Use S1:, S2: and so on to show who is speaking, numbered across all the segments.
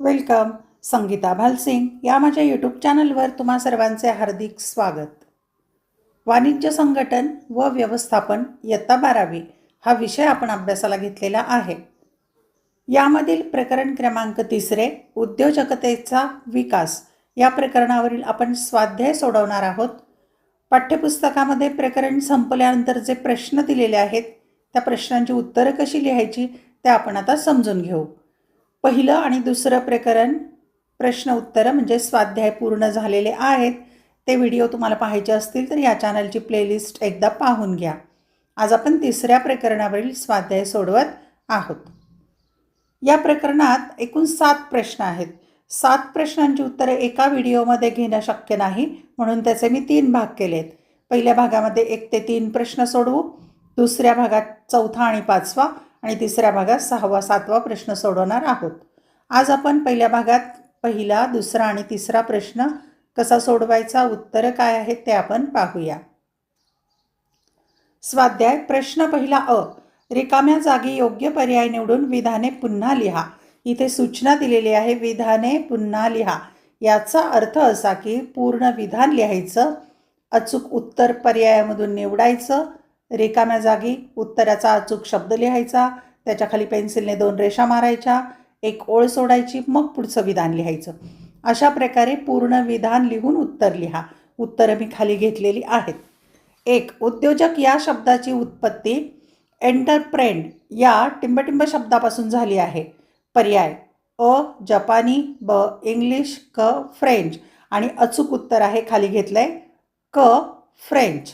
S1: Welcome. Sangeeta Bhalsingh या माझ्या YouTube चॅनलवर तुम्हा सर्वांचे हार्दिक स्वागत. वाणिज्य संघटन व व्यवस्थापन इयत्ता बारावी हा विषय आपण अभ्यासाला घेतलेला आहे. यामधील प्रकरण क्रमांक तिसरे उद्योजकतेचा विकास. या प्रकरणावरील आपण स्वाध्याय सोडवणार आहोत. पाठ्यपुस्तकामध्ये प्रकरण संपल्यानंतर जे प्रश्न दिलेले आहेत त्या प्रश्नांची उत्तरं कशी लिहायची ते आपण आता समजून घेऊ. पहिलं आणि दुसरं प्रकरण प्रश्न उत्तरं म्हणजे स्वाध्याय पूर्ण झालेले आहेत. ते व्हिडिओ तुम्हाला पाहायचे असतील तर या चॅनलची प्लेलिस्ट एकदा पाहून घ्या. आज आपण तिसऱ्या प्रकरणावरील स्वाध्याय सोडवत आहोत. या प्रकरणात एकूण सात प्रश्न आहेत. सात प्रश्नांची उत्तरं एका व्हिडिओमध्ये घेणं शक्य नाही म्हणून त्याचे मी तीन भाग केलेत. पहिल्या भागामध्ये एक ते तीन प्रश्न सोडवू दुसऱ्या भागात चौथा आणि पाचवा आणि तिसऱ्या भागात सहावा सातवा प्रश्न सोडवणार आहोत. आज आपण पहिल्या भागात पहिला दुसरा आणि तिसरा प्रश्न कसा सोडवायचा उत्तरं काय आहेत ते आपण पाहूया. स्वाध्याय प्रश्न पहिला अ रिकाम्या जागी योग्य पर्याय निवडून विधाने पुन्हा लिहा. इथे सूचना दिलेली आहे विधाने पुन्हा लिहा. याचा अर्थ असा की पूर्ण विधान लिहायचं अचूक उत्तर पर्यायामधून निवडायचं रिकाम्या जागी उत्तराचा अचूक शब्द लिहायचा त्याच्याखाली पेन्सिलने दोन रेषा मारायच्या एक ओळ सोडायची मग पुढचं विधान लिहायचं. अशा प्रकारे पूर्ण विधान लिहून उत्तर लिहा. उत्तरं मी खाली घेतलेली आहेत. एक उद्योजक या शब्दाची उत्पत्ती एंटरप्रेंड या टिंबटिंब शब्दापासून झाली आहे. पर्याय अ जपानी ब इंग्लिश क फ्रेंच आणि अचूक उत्तर आहे खाली घेतलं आहे क फ्रेंच.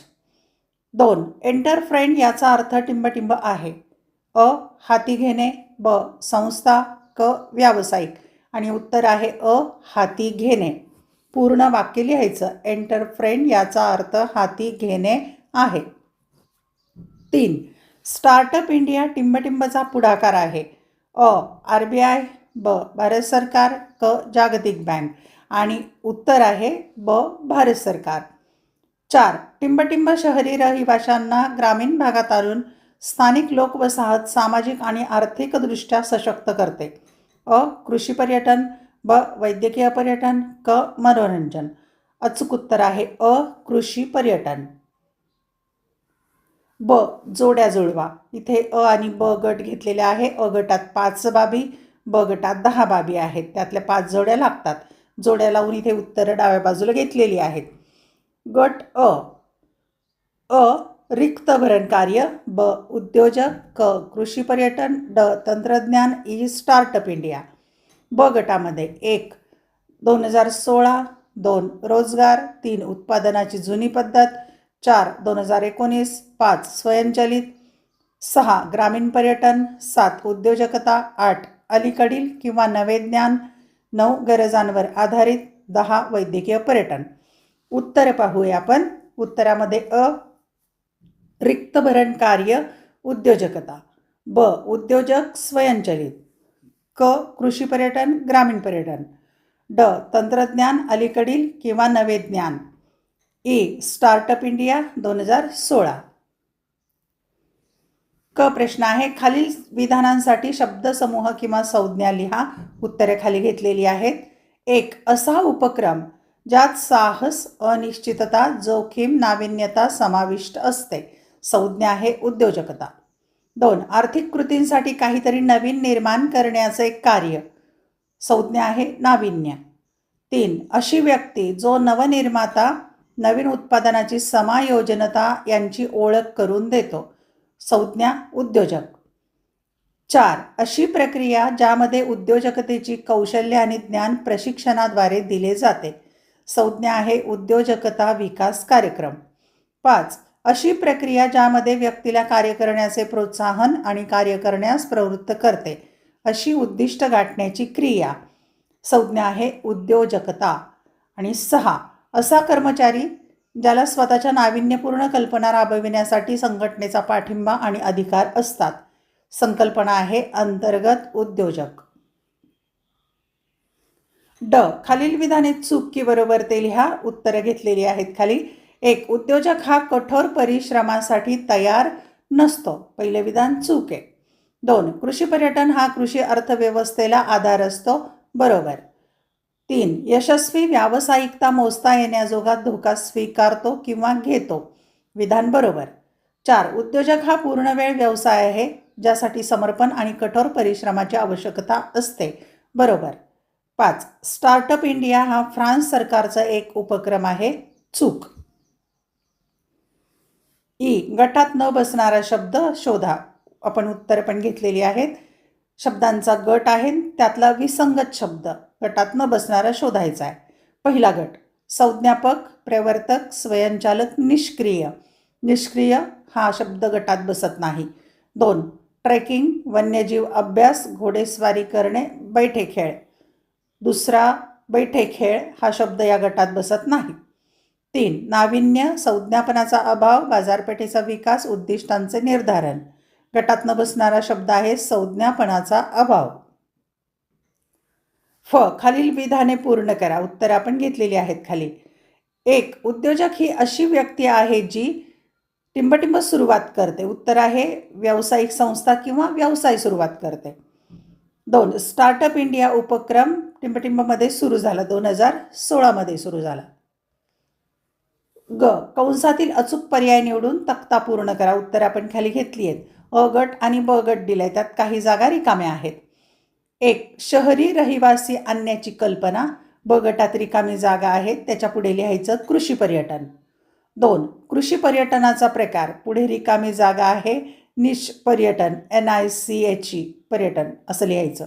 S1: दोन. एंटर फ्रेंड याचा अर्थ टिंबटिंब आहे. अ हाती घेणे. ब संस्था. क व्यावसायिक. आणि उत्तर आहे अ हाती घेणे. पूर्ण वाक्य लिहायचं. एंटर फ्रेंड याचा अर्थ हाती घेणे आहे. तीन. स्टार्टअप इंडिया टिंबटिंबचा पुढाकार आहे. अ आर बी आय. ब भारत सरकार. क जागतिक बँक. आणि उत्तर आहे ब भारत सरकार. चार. टिंबटिंब शहरी रहिवाशांना ग्रामीण भागात आणून स्थानिक लोकवसाहत सामाजिक आणि आर्थिकदृष्ट्या सशक्त करते. अ. कृषी पर्यटन ब. वैद्यकीय पर्यटन क. मनोरंजन. अचूक उत्तर आहे अ. कृषी पर्यटन. ब. जोड्या जुळवा. इथे अ आणि ब गट घेतलेले आहे. अ गटात पाच बाबी ब गटात दहा बाबी आहेत. त्यातल्या पाच जोड्या लागतात. जोड्या लावून इथे उत्तरं डाव्या बाजूला घेतलेली आहेत. गट अ. अ रिक्त भरण कार्य ब उद्योजक क कृषी पर्यटन ड तंत्रज्ञान ई स्टार्टअप इंडिया. ब गटामध्ये एक दोन हजार सोळा दोन रोजगार तीन उत्पादनाची जुनी पद्धत चार दोन हजार एकोणीस पाच स्वयंचलित सहा ग्रामीण पर्यटन सात उद्योजकता आठ अलीकडील किंवा नवे ज्ञान नऊ गरजांवर आधारित दहा वैद्यकीय पर्यटन. उत्तर पाहूया आपण. उत्तरामध्ये अ रिक्तभरण कार्य उद्योजकता. ब उद्योजक स्वयंचलित. क कृषी पर्यटन ग्रामीण पर्यटन. ड तंत्रज्ञान अलीकडील किंवा नवे ज्ञान. ए स्टार्टअप इंडिया दोन हजार सोळा. क प्रश्न आहे खालील विधानांसाठी शब्दसमूह किंवा संज्ञा लिहा. उत्तरे खाली घेतलेली आहेत. एक असा उपक्रम ज्यात साहस अनिश्चितता जोखीम नाविन्यता समाविष्ट असते. संज्ञा आहे उद्योजकता. दोन आर्थिक कृतींसाठी काहीतरी नवीन निर्माण करण्याचे कार्य. संज्ञा आहे नाविन्य. तीन अशी व्यक्ती जो नवनिर्माता नवीन उत्पादनाची समायोजनता यांची ओळख करून देतो. संज्ञा उद्योजक. चार अशी प्रक्रिया ज्यामध्ये उद्योजकतेची कौशल्य आणि ज्ञान प्रशिक्षणाद्वारे दिले जाते. संज्ञा आहे उद्योजकता विकास कार्यक्रम. पाच अशी प्रक्रिया ज्यामध्ये व्यक्तीला कार्य करण्याचे प्रोत्साहन आणि कार्य करण्यास प्रवृत्त करते अशी उद्दिष्ट गाठण्याची क्रिया. संज्ञा आहे उद्योजकता. आणि सहा असा कर्मचारी ज्याला स्वतःच्या नाविन्यपूर्ण कल्पना राबविण्यासाठी संघटनेचा पाठिंबा आणि अधिकार असतात. संकल्पना आहे अंतर्गत उद्योजक. ड. खालील विधाने चूक की बरोबर ते लिहा. उत्तरं घेतलेली आहेत खाली. एक उद्योजक हा कठोर परिश्रमासाठी तयार नसतो. पहिलं विधान चूक आहे. दोन कृषी पर्यटन हा कृषी अर्थव्यवस्थेला आधार असतो. बरोबर. तीन यशस्वी व्यावसायिकता मोजता येण्याजोगा धोका स्वीकारतो किंवा घेतो. विधान बरोबर. चार उद्योजक हा पूर्णवेळ व्यवसाय आहे ज्यासाठी समर्पण आणि कठोर परिश्रमाची आवश्यकता असते. बरोबर. पाच. स्टार्टअप इंडिया हा फ्रान्स सरकारचा एक उपक्रम आहे. चूक. ई. गटात न बसणारा शब्द शोधा. आपण उत्तर पण घेतलेली आहेत. शब्दांचा गट आहे. त्यातला विसंगत शब्द गटात न बसणारा शोधायचा आहे. पहिला गट. संज्ञापक प्रवर्तक स्वयंचालक निष्क्रिय. निष्क्रिय हा शब्द गटात बसत नाही. दोन. ट्रेकिंग वन्यजीव अभ्यास घोडेस्वारी करणे बैठे खेळ. दुसरा बैठे खेळ हा शब्द या गटात बसत नाही. तीन नाविन्य संज्ञापनाचा अभाव बाजारपेठेचा विकास उद्दिष्टांचे निर्धारण. गटात न बसणारा शब्द आहे संज्ञापनाचा अभाव. फ खालील विधाने पूर्ण करा. उत्तर आपण घेतलेली आहेत खाली. एक उद्योजक ही अशी व्यक्ती आहे जी टिंबटिंब सुरुवात करते. उत्तर आहे व्यावसायिक संस्था किंवा व्यवसाय सुरुवात करते. दोन स्टार्टअप इंडिया उपक्रम टिंबटिंबमध्ये सुरू झाला. दोन हजार सोळामध्ये सुरू झाला. ग. कंसातील अचूक पर्याय निवडून तक्ता पूर्ण करा. उत्तर आपण खाली घेतली आहेत. अ गट आणि ब गट दिलाय. त्यात काही जागा रिकाम्या आहेत. एक. शहरी रहिवासी आणण्याची कल्पना. ब गटात रिकामी जागा आहेत. त्याच्या पुढे लिहायचं कृषी पर्यटन. दोन. कृषी पर्यटनाचा प्रकार. पुढे रिकामी जागा आहे. निश पर्यटन. N I C H E पर्यटन. असं लिहायचं.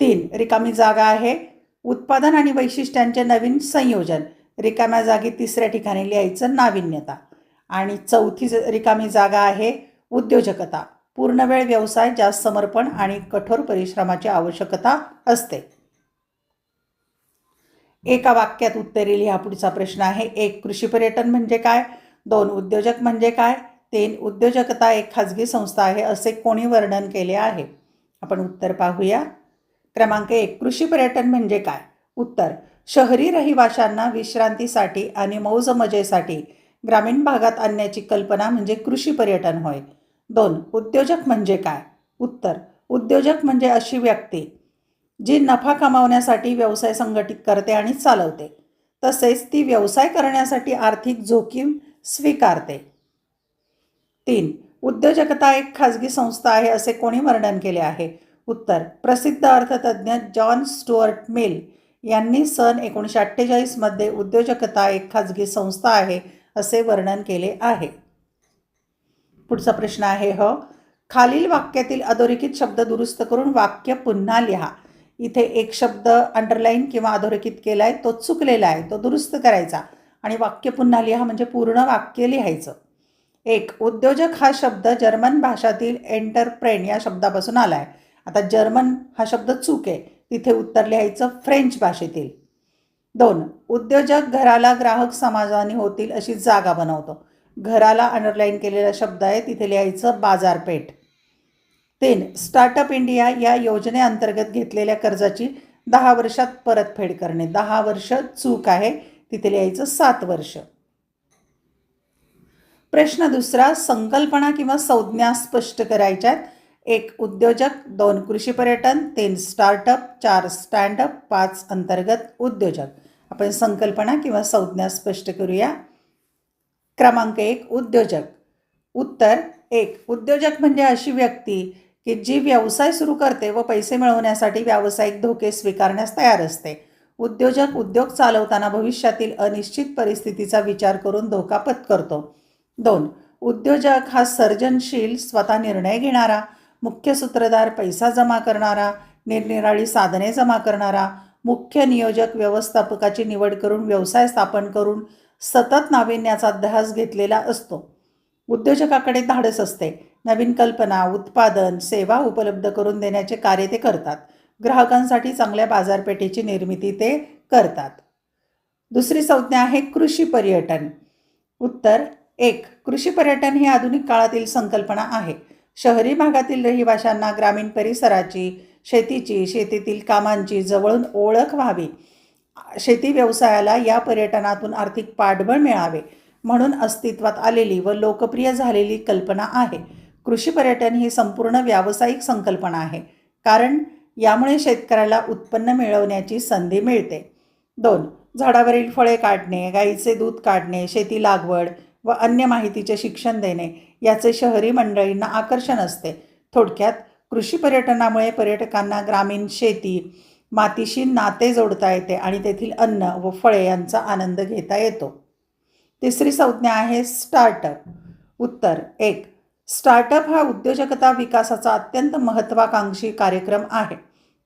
S1: तीन रिकामी जागा आहे. उत्पादन आणि वैशिष्ट्यांचे नवीन संयोजन. रिकाम्या जागी तिसऱ्या ठिकाणी लिहायचं नाविन्यता. आणि चौथी रिकामी जागा आहे उद्योजकता. पूर्णवेळ व्यवसाय जास्त समर्पण आणि कठोर परिश्रमाची आवश्यकता असते. एका वाक्यात उत्तरे लिहा पुढचा प्रश्न आहे. एक कृषी पर्यटन म्हणजे काय? दोन उद्योजक म्हणजे काय? तीन उद्योजकता एक खाजगी संस्था आहे असे कोणी वर्णन केले आहे? आपण उत्तर पाहूया. क्रमांक एक कृषी पर्यटन म्हणजे काय? उत्तर शहरी रहिवाशांना विश्रांतीसाठी आणि मौज मजेसाठी ग्रामीण भागात आणण्याची कल्पना म्हणजे कृषी पर्यटन होय. दोन उद्योजक म्हणजे काय? उत्तर उद्योजक म्हणजे अशी व्यक्ती जी नफा कमावण्यासाठी व्यवसाय संघटित करते आणि चालवते. तसेच ती व्यवसाय करण्यासाठी आर्थिक जोखीम स्वीकारते. तीन उद्योजकता एक खाजगी संस्था आहे असे कोणी वर्णन केले आहे? उत्तर. प्रसिद्ध अर्थतज्ञ जॉन स्टुअर्ट मिल यांनी सन एकोणीसशे अठ्ठेचाळीसमध्ये उद्योजकता एक खाजगी संस्था आहे असे वर्णन केले आहे. पुढचा प्रश्न आहे ह. खालील वाक्यातील अधोरेखित शब्द दुरुस्त करून वाक्य पुन्हा लिहा. इथे एक शब्द अंडरलाईन किंवा अधोरेखित केला आहे तो चुकलेला आहे तो दुरुस्त करायचा आणि वाक्य पुन्हा लिहा म्हणजे पूर्ण वाक्य लिहायचं. एक उद्योजक हा शब्द जर्मन भाषातील एंटरप्रेन या शब्दापासून आला आहे आता जर्मन हा शब्द चूक आहे. तिथे उत्तर लिहायचं फ्रेंच भाषेतील. दोन उद्योजक घराला ग्राहक समाधानी होतील अशी जागा बनवतो. घराला अंडरलाईन केलेला शब्द आहे तिथे लिहायचं बाजारपेठ. तीन स्टार्टअप इंडिया या योजनेअंतर्गत घेतलेल्या कर्जाची दहा वर्षात परतफेड करणे. दहा वर्ष चूक आहे तिथे लिहायचं सात वर्ष. प्रश्न दुसरा संकल्पना किंवा संज्ञा स्पष्ट करायच्यात. एक उद्योजक दोन कृषी पर्यटन तीन स्टार्टअप चार स्टँडअप पाच अंतर्गत उद्योजक. आपण संकल्पना किंवा संज्ञा स्पष्ट करूया. क्रमांक एक उद्योजक. उत्तर एक उद्योजक म्हणजे अशी व्यक्ती की जी व्यवसाय सुरू करते व पैसे मिळवण्यासाठी व्यावसायिक धोके स्वीकारण्यास तयार असते. उद्योजक उद्योग चालवताना भविष्यातील अनिश्चित परिस्थितीचा विचार करून धोका पत्करतो. दोन उद्योजक हा सर्जनशील स्वतः निर्णय घेणारा मुख्य सूत्रधार पैसा जमा करणारा निरनिराळी साधने जमा करणारा मुख्य नियोजक व्यवस्थापकाची निवड करून व्यवसाय स्थापन करून सतत नाविन्याचा ध्यास घेतलेला असतो. उद्योजकाकडे धाडस असते. नवीन कल्पना उत्पादन सेवा उपलब्ध करून देण्याचे कार्य ते करतात. ग्राहकांसाठी चांगल्या बाजारपेठेची निर्मिती ते करतात. दुसरी संज्ञा आहे कृषी पर्यटन. उत्तर एक कृषी पर्यटन ही आधुनिक काळातील संकल्पना आहे. शहरी भागातील रहिवाशांना ग्रामीण परिसराची शेतीची शेतीतील कामांची जवळून ओळख व्हावी. शेती व्यवसायाला या पर्यटनातून आर्थिक पाठबळ मिळावे म्हणून अस्तित्वात आलेली व लोकप्रिय झालेली कल्पना आहे. कृषी पर्यटन ही संपूर्ण व्यावसायिक संकल्पना आहे कारण यामुळे शेतकऱ्याला उत्पन्न मिळवण्याची संधी मिळते. दोन झाडावरील फळे काढणे गाईचे दूध काढणे शेती लागवड व अन्य माहितीचे शिक्षण देणे याचे शहरी मंडळींना आकर्षण असते. थोडक्यात कृषी पर्यटनामुळे पर्यटकांना ग्रामीण शेती मातीशी नाते जोडता येते आणि तेथील अन्न व फळे यांचा आनंद घेता येतो. तिसरी संज्ञा आहे स्टार्टअप. उत्तर एक स्टार्टअप हा उद्योजकता विकासाचा अत्यंत महत्त्वाकांक्षी कार्यक्रम आहे.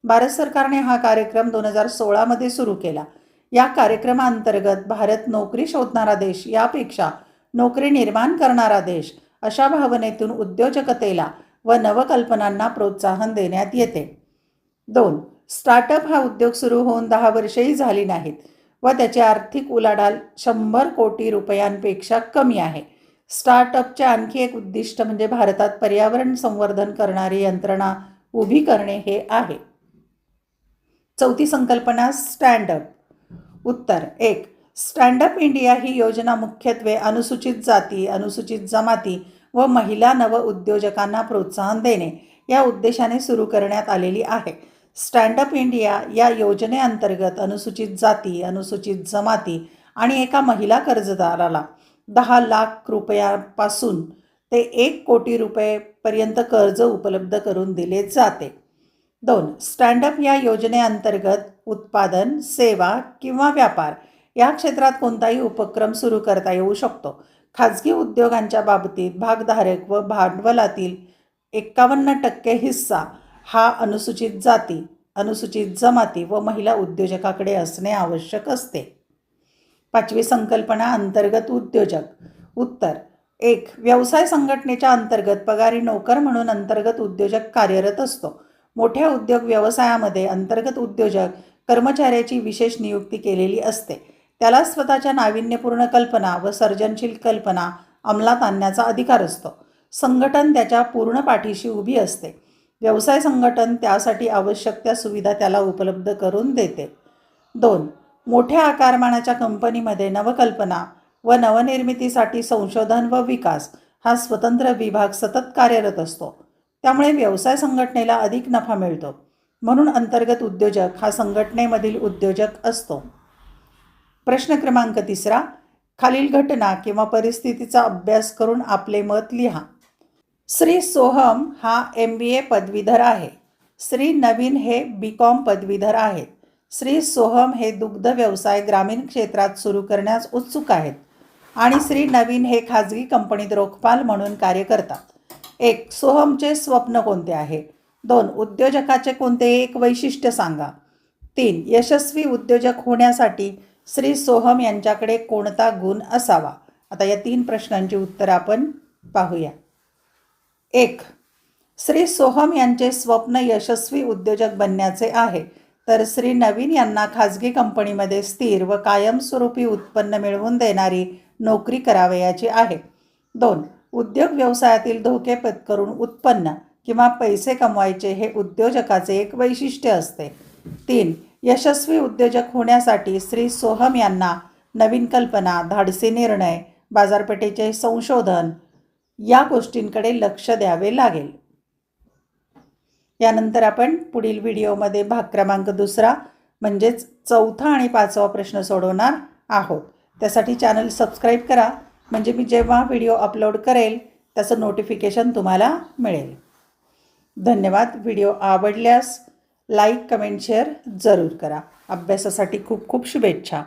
S1: भारत सरकारने हा कार्यक्रम दोन हजार सोळामध्ये सुरू केला. या कार्यक्रमाअंतर्गत भारत नोकरी शोधणारा देश यापेक्षा नोकरी निर्माण करणारा देश अशा भावनेतून उद्योजकतेला व नवकल्पनांना प्रोत्साहन देण्यात येते. दोन स्टार्टअप हा उद्योग सुरू होऊन दहा वर्षेही झाली नाहीत व त्याची आर्थिक उलाढाल शंभर कोटी रुपयांपेक्षा कमी आहे. स्टार्टअपचे आणखी एक उद्दिष्ट म्हणजे भारतात पर्यावरण संवर्धन करणारी यंत्रणा उभी करणे हे आहे. चौथी संकल्पना स्टँडअप उत्तर एक स्टँडअप इंडिया ही योजना मुख्यत्वे अनुसूचित जाती अनुसूचित जमाती व महिला नव उद्योजकांना प्रोत्साहन देणे या उद्देशाने सुरू करण्यात आलेली आहे. स्टँडअप इंडिया या योजनेअंतर्गत अनुसूचित जाती अनुसूचित जमाती आणि एका महिला कर्जदाराला दहा लाख रुपयापासून ते एक कोटी रुपयेपर्यंत कर्ज उपलब्ध करून दिले जाते. दोन स्टँडअप या योजनेअंतर्गत उत्पादन सेवा किंवा व्यापार या क्षेत्रात कोणताही उपक्रम सुरू करता येऊ शकतो. खाजगी उद्योगांच्या बाबतीत भागधारक व भांडवलातील एक्कावन्न टक्के हिस्सा हा अनुसूचित जाती अनुसूचित जमाती व महिला उद्योजकाकडे असणे आवश्यक असते. पाचवी संकल्पना अंतर्गत उद्योजक. उत्तर एक व्यवसाय संघटनेच्या अंतर्गत पगारी नोकर म्हणून अंतर्गत उद्योजक कार्यरत असतो. मोठ्या उद्योग व्यवसायामध्ये अंतर्गत उद्योजक कर्मचाऱ्याची विशेष नियुक्ती केलेली असते. त्याला स्वतःच्या नाविन्यपूर्ण कल्पना व सर्जनशील कल्पना अंमलात आणण्याचा अधिकार असतो. संघटन त्याच्या पूर्ण पाठीशी उभी असते. व्यवसाय संघटन त्यासाठी आवश्यक त्या सुविधा त्याला उपलब्ध करून देते. दोन मोठ्या आकारमानाच्या कंपनीमध्ये नवकल्पना व नवनिर्मितीसाठी संशोधन व विकास हा स्वतंत्र विभाग सतत कार्यरत असतो. त्यामुळे व्यवसाय संघटनेला अधिक नफा मिळतो. म्हणून अंतर्गत उद्योजक हा संघटनेमधील उद्योजक असतो. प्रश्न क्रमांक तिसरा खालील घटना किंवा परिस्थितीचा अभ्यास करून आपले मत लिहा. श्री सोहम हा एम बी ए पदवीधर आहे. श्री नवीन हे बी कॉम पदवीधर आहेत. श्री सोहम हे दुग्ध व्यवसाय ग्रामीण क्षेत्रात सुरू करण्यास उत्सुक आहेत आणि श्री नवीन हे खाजगी कंपनीत रोखपाल म्हणून कार्य करतात. एक सोहमचे स्वप्न कोणते आहे? दोन उद्योजकाचे कोणते एक वैशिष्ट्य सांगा. तीन यशस्वी उद्योजक होण्यासाठी श्री सोहम यांच्याकडे कोणता गुण असावा? आता या तीन प्रश्नांची उत्तरं आपण पाहूया. एक श्री सोहम यांचे स्वप्न यशस्वी उद्योजक बनण्याचे आहे. तर श्री नवीन यांना खाजगी कंपनीमध्ये स्थिर व कायमस्वरूपी उत्पन्न मिळवून देणारी नोकरी करावयाची आहे. दोन उद्योग व्यवसायातील धोके पत्करून उत्पन्न किंवा पैसे कमवायचे हे उद्योजकाचे एक वैशिष्ट्य असते. तीन यशस्वी उद्योजक होण्यासाठी श्री सोहम यांना नवीन कल्पना धाडसी निर्णय बाजारपेठेचे संशोधन या गोष्टींकडे लक्ष द्यावे लागेल. यानंतर आपण पुढील व्हिडिओमध्ये भाग क्रमांक दुसरा म्हणजेच चौथा आणि पाचवा प्रश्न सोडवणार आहोत. त्यासाठी चॅनल सबस्क्राईब करा. म्हणजे मी जेव्हा व्हिडिओ अपलोड करेल त्याचं नोटिफिकेशन तुम्हाला मिळेल. धन्यवाद. व्हिडिओ आवडल्यास लाईक कमेंट शेअर जरूर करा. अभ्यासासाठी खूप खूप शुभेच्छा.